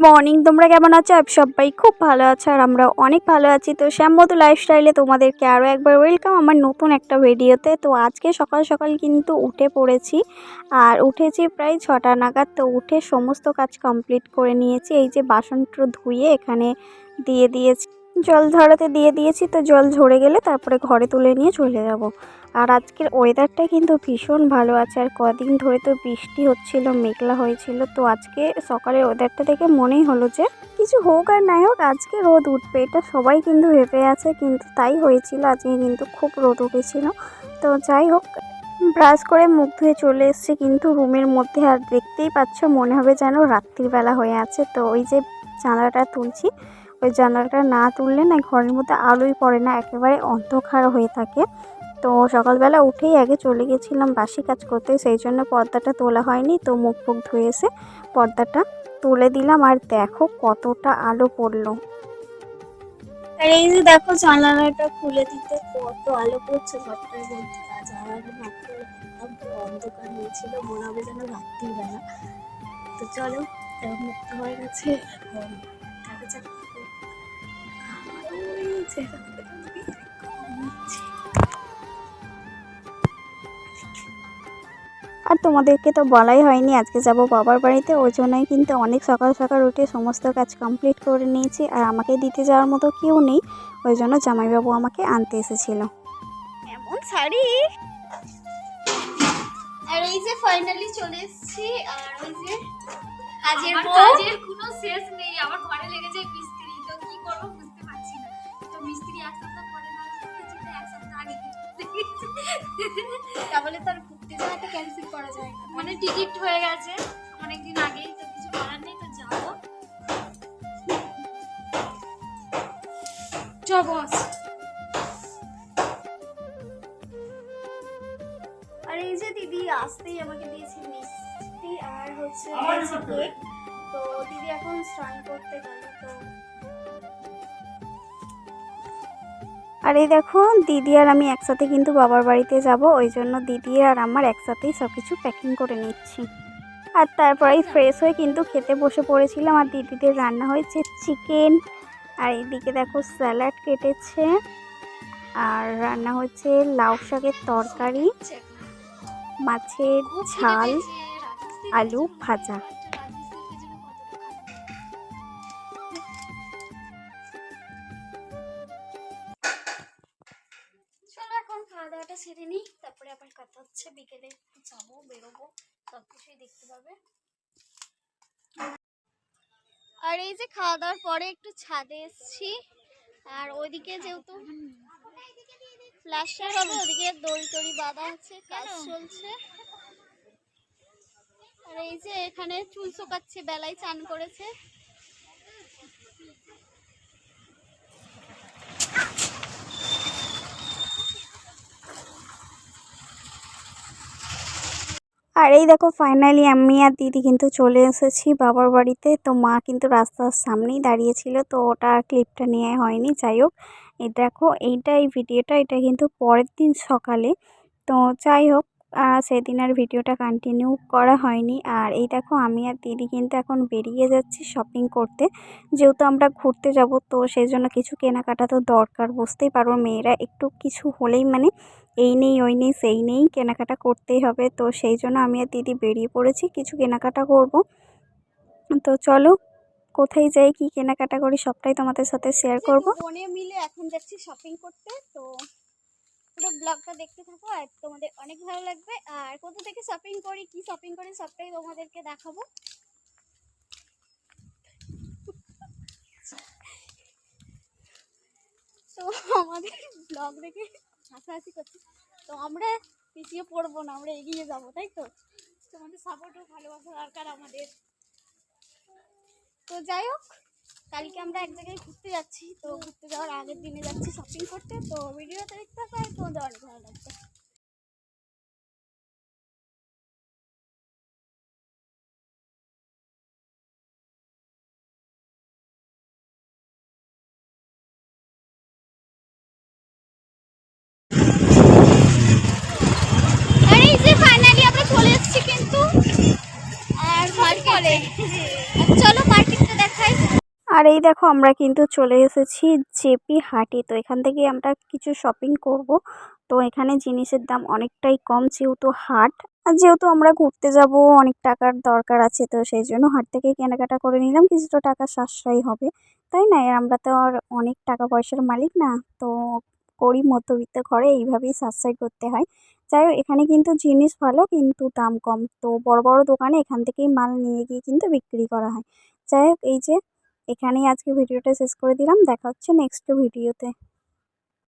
Morning, তোমরা কেমন আছো? আপ সবাই খুব ভালো আছো আর আমরা অনেক ভালো আছি। তো শ্যামমতো লাইফস্টাইলে তোমাদেরকে আরও একবার ওয়েলকাম আমার নতুন একটা ভিডিওতে তো আজকে সকাল সকাল কিন্তু উঠে পড়েছি আর উঠেছি প্রায় ছটা নাগাদ। তো উঠে সমস্ত কাজ কমপ্লিট করে নিয়েছি। এই যে বাসনটা ধুয়ে এখানে দিয়ে দিয়েছি। জল ঝরাতে দিয়ে দিয়েছি, তো জল ঝরে গেলে তারপরে ঘরে তুলে নিয়ে চলে যাব। আর আজকের ওয়েদারটা কিন্তু ভীষণ ভালো আছে, আর কদিন ধরে তো বৃষ্টি হচ্ছিল, মেঘলা হয়েছিল, তো আজকে সকালের ওয়েদারটা দেখে মনেই হলো যে কিছু হোক আর নাই হোক, আজকে রোদ উঠবে, এটা সবাই কিন্তু ভেবে আছে, কিন্তু তাই হয়েছিল, আজকে কিন্তু খুব রোদ উঠেছিল। তো যাই হোক ব্রাশ করে মুখ ধুয়ে চলে এসেছি কিন্তু রুমের মধ্যে, আর দেখতেই পাচ্ছ মনে হবে যেন রাত্রিবেলা হয়ে আছে, তো ওই যে জানলাটা তুলছি ওই জানালাটা না তুললে না ঘরের মধ্যে আলোই পড়ে না, একেবারে অন্ধকার হয়ে থাকে। তো সকালবেলা উঠেই আগে চলে গেছিলাম বাসি কাজ করতে, সেই জন্য পর্দাটা তোলা হয়নি, তো মুখ ফুক ধুয়ে এসে পর্দাটা তুলে দিলাম। আর দেখো কতটা আলো পড়ল। আর এই যে দেখো জানালাটা খুলে দিতে কত আলো পড়ছে, ঘরটার মধ্যে। অন্ধকার হয়েছিল, মনে হবে যেন রাত্রিবেলা। তো চলো মুক্ত হয়ে গেছে। আর তোমাদেরকে তো বলাই হয়নি আজকে যাব বাবার বাড়িতে ওই জন্যই কিন্তু অনেক সকাল সকাল উঠে সমস্ত কাজ কমপ্লিট করে নিয়েছি আর আমাকে দিতে যাওয়ার মতো কেউ নেই ওই জন্য জামাইবাবু আমাকে আনতে এসেছিল। এমন শাড়ি? আর এই যে ফাইনালি চলে এসেছি আর ওই যে কাজের কোনো শেষ নেই আমার ঘরে লেগে যায় মিস্ত্রি তো কি করব বুঝতে মিস্ত্রি এক সপ্তাহ পরে না যেটা এক সপ্তাহ আগে তাহলে তার ঘুরতে যাওয়াটা ক্যান্সেল করা যায় মানে টিকিট হয়ে গেছে অনেকদিন আগেই তো কিছু করার নেই তো যাব। চ বস। আর এই যে দিদি আসতেই আমাকে দিয়েছে মিষ্টি আর হচ্ছে তো দিদি এখন স্নান করতে গেল তো আর এই দেখো, দিদি আর আমি একসাথে কিন্তু বাবার বাড়িতে যাব, ওই জন্য দিদি আর আমার একসাথেই সব কিছু প্যাকিং করে নিচ্ছি। আর তারপরেই ফ্রেশ হয়ে কিন্তু খেতে বসে পড়েছিলাম, আর দিদিদের রান্না হয়েছে চিকেন আর এইদিকে দেখো স্যালাড কেটেছে, আর রান্না হচ্ছে লাউ শাকের তরকারি, মাছের ঝাল, আলু ভাজা। বিকেলে একটু যাব বেরোবো সব কিছুই দেখতে পাবে। আর এই যে খাওয়া দাওয়ার পরে একটু ছাদে এসেছি আর ওইদিকে যেহেতু প্লাস্টার হবে ওদিকে দড়ি টড়ি বাঁধা আছে কাজ চলছে। আর এই যে এখানে চুল শোকাচ্ছে বেলায় চান করেছে। আর এই দেখো ফাইনালি আমি আর দিদি কিন্তু চলে এসেছি বাবার বাড়িতে। তো মা কিন্তু রাস্তার সামনেই দাঁড়িয়েছিল তো ওটা আর ক্লিপটা নেওয়া হয়নি। যাই হোক, এই দেখো, এইটা, এই ভিডিওটা এটা কিন্তু পরের দিন সকালে। তো যাই হোক সেদিন আর ভিডিওটা কন্টিনিউ করা হয়নি। আর এই দেখো, আমি আর দিদি কিন্তু এখন বেরিয়ে যাচ্ছি শপিং করতে। যেহেতু আমরা ঘুরতে যাব, তো সেই জন্য কিছু কেনাকাটা তো দরকার, বুঝতেই পারব মেয়েরা একটু কিছু হলেই মানে এই নেই ওই নেই সেই নেই কেনাকাটা করতেই হবে। তো সেই জন্য আমি আর দিদি বেরিয়ে পড়েছি কিছু কেনাকাটা করব। তো চলো কোথায় যাই কি কেনাকাটা করি সবটাই তোমাদের সাথে শেয়ার করব। বোনে মিলে এখন যাচ্ছি শপিং করতে তো পুরো ব্লগটা দেখতে থাকো আর তোমাদের অনেক ভালো লাগবে। আর কোথা থেকে শপিং করি কি শপিং করি সবটাই তোমাদেরকে দেখাবো। তো আমাদের ব্লগ দেখে হাসাহাসি করছি। তো আমরা পিছিয়ে পড়ব না, আমরা এগিয়ে যাব, তাই তো? তোমাদের সাপোর্ট ও ভালোবাসা দরকার আমাদের। তো যাই হোক, কালকে আমরা এক জায়গায় ঘুরতে যাচ্ছি। তো ঘুরতে যাওয়ার আগের দিনে যাচ্ছি শপিং করতে। তো ভিডিওটা দেখতে পাই তোমাদের অনেক ভালো লাগবে আর এই দেখো, আমরা কিন্তু চলে এসেছি জেপি হাটে। তো এখান থেকে আমরা কিছু শপিং করব। তো এখানে জিনিসের দাম অনেকটাই কম যেহেতু হাট। আর যেহেতু আমরা ঘুরতে যাব, অনেক টাকার দরকার আছে, তো সেই জন্য হাট থেকে কেনাকাটা করে নিলাম। কিছুটা টাকা সাশ্রয় হবে, তাই না? আমরা তো আর অনেক টাকা পয়সার মালিক না, তো গরিব মধ্যবিত্ত ঘরে এইভাবেই সাশ্রয় করতে হয়। যাই হোক, এখানে কিন্তু জিনিস ভালো, কিন্তু দাম কম। তো বড় বড় দোকানে এখান থেকেই মাল নিয়ে গিয়ে কিন্তু বিক্রি করা হয়। যাই হোক, এই যে এখানেই আজকে ভিডিওটা শেষ করে দিলাম। দেখা হচ্ছে নেক্সট ভিডিওতে